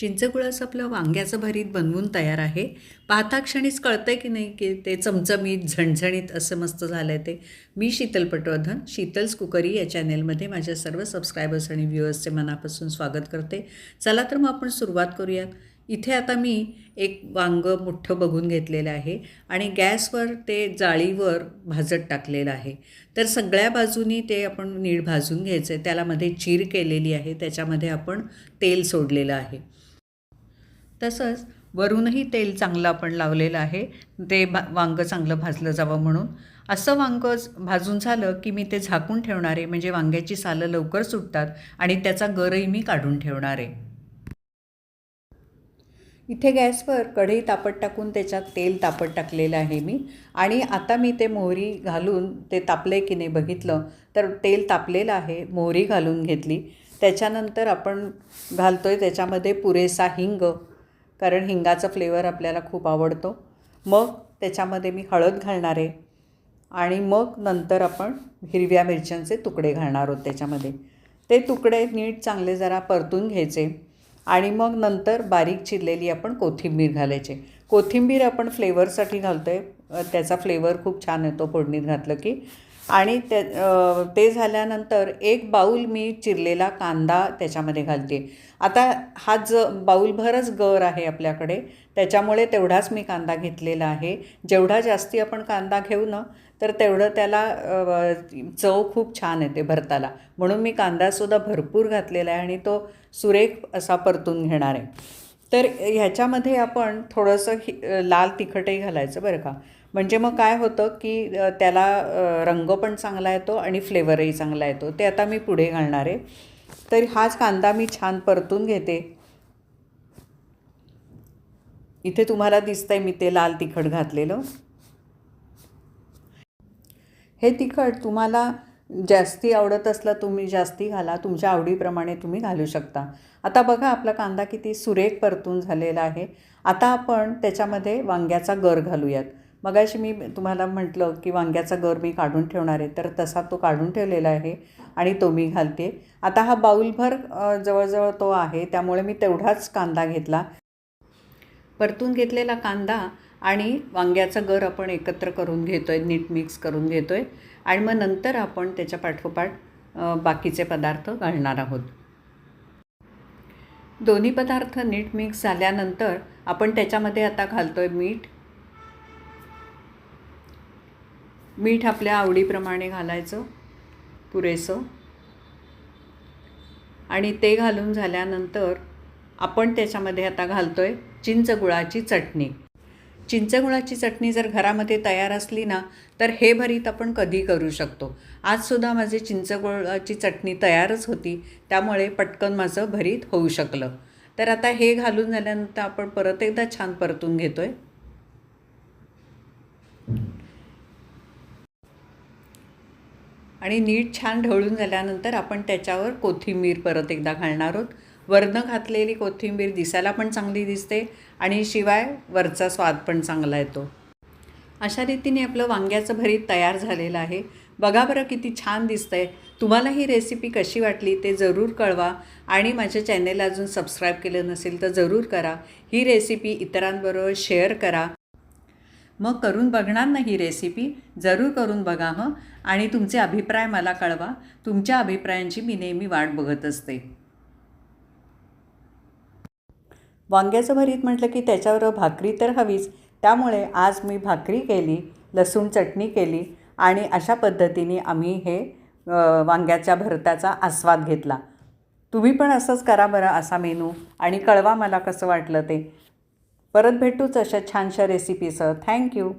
चिंचगुळाचं आपलं वांग्याचं भरीत बनवून तयार आहे. पाहता क्षणीच कळतंय की नाही की ते चमचमीत झणझणीत असं मस्त झालं आहे ते. मी शीतल पटवर्धन शीतल्स कुकरी या चॅनेलमध्ये माझ्या सर्व सबस्क्रायबर्स आणि व्ह्युअर्सचे मनापासून स्वागत करते. चला तर मग आपण सुरुवात करूयात. इथे आता मी एक वांगं मोठं बघून घेतलेलं आहे आणि गॅसवर ते जाळीवर भाजत टाकलेलं आहे. तर सगळ्या बाजूनी ते आपण नीळ भाजून घ्यायचं आहे त्याला मध्ये चीर केलेली आहे. त्याच्यामध्ये आपण तेल सोडलेलं आहे. तसंच वरूनही तेल चांगलं आपण लावलेलं आहे. ते भा वांगं चांगलं भाजलं जावं म्हणून. असं वांगं भाजून झालं की मी ते झाकून ठेवणार आहे म्हणजे वांग्याची सालं लवकर सुटतात आणि त्याचा गरही मी काढून ठेवणार. आहे इथे गॅसवर कढई तापत टाकून त्याच्यात तेल तापत टाकलेलं आहे मी. आणि आता मी ते मोहरी घालून ते तापले की नाही बघितलं तर तेल तापलेलं आहे मोहरी घालून घेतली. त्याच्यानंतर आपण घालतो आहे त्याच्यामध्ये पुरेसा हिंग कारण हिंगाचा फ्लेवर आपल्याला खूप आवडतो. मग त्याच्यामध्ये मी हळद घालणार आहे. आणि मग नंतर आपण हिरव्या मिरच्यांचे तुकडे घालणार आहोत त्याच्यामध्ये. ते तुकडे नीट चांगले जरा परतून घ्यायचे. आणि मग नंतर बारीक चिरलेली आपण कोथिंबीर घालायचे. कोथिंबीर आपण फ्लेवरसाठी घालतो आहे त्याचा फ्लेवर खूप छान येतो फोडणीत घातलं की. आणि ते ते झाल्यानंतर एक बाऊल मी चिरलेला कांदा त्याच्यामध्ये घालते. आता हा ज बाऊलभरच गर आहे आपल्याकडे. त्याच्यामुळे तेवढाच मी कांदा घेतलेला आहे. जेवढा जास्ती आपण कांदा घेऊ ना तर तेवढं त्याला चव खूप छान येते भरताला. म्हणून मी कांदासुद्धा भरपूर घातलेला आहे आणि तो सुरेख असा परतून घेणार आहे. तर ह्याच्यामध्ये आपण थोडंसं लाल तिखटही घालायचं बरं का. म्हणजे मग काय होतं की त्याला रंग पण चांगला येतो आणि फ्लेवरही चांगला येतो. ते आता मी पुढे घालणार आहे. तर हाच कांदा मी छान परतून घेते. इथे तुम्हाला दिसतंय मी ते लाल तिखट घातलेलं. हे तिखट तुम्हाला जास्ती आवडत असलं तुम्ही जास्ती घाला. तुमच्या आवडीप्रमाणे तुम्ही घालू शकता. आता बघा आपला कांदा किती सुरेख परतून झालेला आहे. आता आपण त्याच्यामध्ये वांग्याचा गर घालूयात. मगाशी मी तुम्हाला म्हटलं की वांग्याचा गर मी काढून ठेवणार आहे तर तसा तो काढून ठेवलेला आहे आणि तो मी घालते. आता हा बाऊलभर जवळजवळ तो आहे त्यामुळे मी तेवढाच कांदा घेतला. परतून घेतलेला कांदा आणि वांग्याचा गर आपण एकत्र करून घेतो आहे नीट मिक्स करून घेतो आहे आणि मग नंतर आपण त्याच्या पाठोपाठ बाकीचे पदार्थ घालणार आहोत. दोन्ही पदार्थ नीट मिक्स झाल्यानंतर आपण त्याच्यामध्ये आता घालतो आहे मीठ मीठ आपल्या आवडीप्रमाणे घालायचं पुरेसं. आणि ते घालून झाल्यानंतर आपण त्याच्यामध्ये आता घालतो आहे चिंचगुळाची चटणी. चिंचगुळाची चटणी जर घरामध्ये तयार असली ना तर हे भरीत आपण कधी करू शकतो. आजसुद्धा माझी चिंचगुळाची चटणी तयारच होती त्यामुळे पटकन माझं भरीत होऊ शकलं. तर आता हे घालून झाल्यानंतर आपण परत एकदा छान परतून घेतो आहे आणि नीट छान ढवळून झाल्यानंतर आपण त्याच्यावर कोथिंबीर परत एकदा घालणार आहोत. वरनं घातलेली कोथिंबीर दिसायला पण चांगली दिसते आणि शिवाय वरचा स्वाद पण चांगला येतो. अशा रीतीने आपलं वांग्याचं भरीत तयार झालेलं आहे. बघा बरं किती छान दिसतं आहे तुम्हाला ही रेसिपी कशी वाटली ते जरूर कळवा आणि माझ्या चॅनेल अजून सबस्क्राईब केलं नसेल तर जरूर करा. ही रेसिपी इतरांबरोबर शेअर करा. मग करून बघणार ना ही रेसिपी जरूर करून बघा हं. आणि तुमचे अभिप्राय मला कळवा. तुमच्या अभिप्रायांची मी नेहमी वाट बघत असते. वांग्याचं भरीत म्हटलं की त्याच्यावर भाकरी तर हवीच. त्यामुळे आज मी भाकरी केली लसूण चटणी केली आणि अशा पद्धतीने आम्ही हे वांग्याच्या भरताचा आस्वाद घेतला. तुम्ही पण असंच करा बरं असा मेनू. आणि कळवा मला कसं वाटलं ते. परत भेटूच अशा छानशा रेसिपीसह थँक्यू